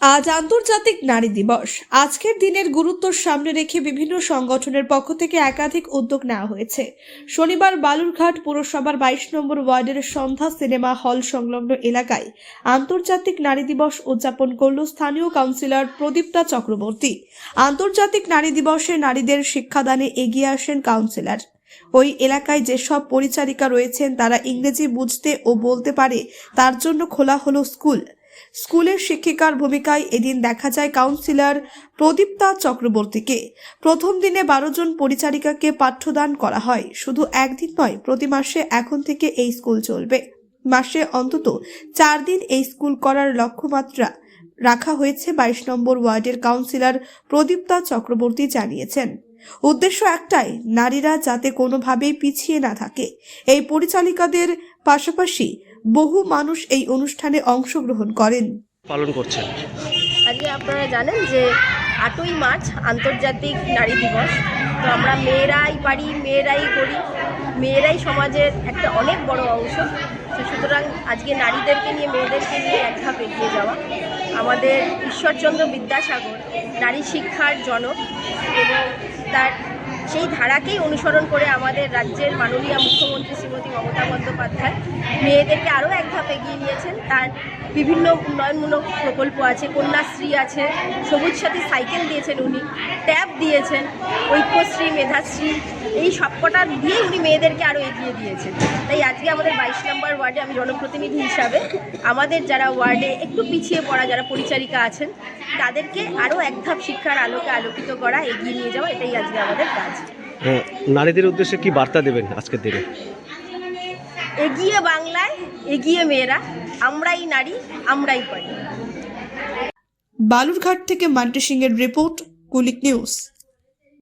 আজ আন্তর্জাতিক নারী দিবস। আজকের দিনের গুরুত্ব সামনে রেখে বিভিন্ন সংগঠনের পক্ষ থেকে একাধিক উদ্যোগ নেওয়া হয়েছে। শনিবার বালুরঘাট পুরসভার বাইশ নম্বর ওয়ার্ডের সন্ধ্যা সিনেমা হল সংলগ্ন এলাকায় আন্তর্জাতিক নারী দিবস উদযাপন করল স্থানীয় কাউন্সিলর প্রদীপ্তা চক্রবর্তী। আন্তর্জাতিক নারী দিবসে নারীদের শিক্ষাদানে এগিয়ে আসেন কাউন্সিলর। ওই এলাকায় যেসব পরিচারিকা রয়েছেন, তারা ইংরেজি বুঝতে ও বলতে পারে, তার জন্য খোলা হলো স্কুল। স্কুলের শিক্ষিকার ভূমিকায় এদিন দেখা যায় কাউন্সিলর প্রদীপ্তা চক্রবর্তীকে। প্রথম দিনে বারো জন পরিচারিকাকে পাঠ্যদান করা হয়। শুধু একদিন নয়, প্রতি মাসে এখন থেকে এই স্কুল চলবে। মাসে অন্তত চার দিন এই স্কুল করার লক্ষ্যমাত্রা রাখা হয়েছে বাইশ নম্বর ওয়ার্ডের কাউন্সিলর প্রদীপ্তা চক্রবর্তী জানিয়েছেন। উদ্দেশ্য একটাই, নারীরা যাতে কোনোভাবেই পিছিয়ে না থাকে। এই পরিচালিকাদের পাশাপাশি বহু মানুষ এই অনুষ্ঠানে অংশগ্রহণ করেন। পালন করছেন। আজকে আপনারা জানেন যে আটই মার্চ আন্তর্জাতিক নারী দিবস। তো আমরা মেয়েরাই পারি মেয়েরাই করি মেয়েরাই সমাজের একটা অনেক বড় অংশ। তো সুতরাং আজকে নারীদেরকে নিয়ে মেয়েদেরকে নিয়ে এক ধাপ এগিয়ে যাওয়া আমাদের ঈশ্বরচন্দ্র বিদ্যাসাগর নারী শিক্ষার জনক এবং তার সেই ধারাকেই অনুসরণ করে আমাদের রাজ্যের মাননীয় মুখ্যমন্ত্রী শ্রীমতী মমতা বন্দ্যোপাধ্যায় মেয়েদেরকে আরও এক ধাপ এগিয়ে নিয়েছেন। তার বিভিন্ন উন্নয়নমূলক প্রকল্প আছে, কন্যাশ্রী আছে, সবুজ সাথী সাইকেল দিয়েছেন উনি, ট্যাব দিয়েছেন, ঐক্যশ্রী, মেধাশ্রী, এই সবকটা দিয়ে উনি মেয়েদেরকে আরও এগিয়ে দিয়েছেন। তাই আজকে আমাদের বাইশ নম্বর ওয়ার্ডে আমি জনপ্রতিনিধি হিসাবে আমাদের যারা ওয়ার্ডে একটু পিছিয়ে পড়া, যারা পরিচারিকা আছেন তাদেরকে আরও এক ধাপ শিক্ষার আলোকে আলোকিত করা এগিয়ে নিয়ে যাওয়া এটাই আজকে আমাদের কাজ। হ্যাঁ, নারীদের উদ্দেশ্যে কি বার্তা দেবেন আজকের দিনে? এগিয়ে বাংলায় এগিয়ে মেয়েরা আমরাই নারী আমরাই পারি। বালুরঘাট থেকে মান্টি সিং এর রিপোর্ট কুলিক নিউজ।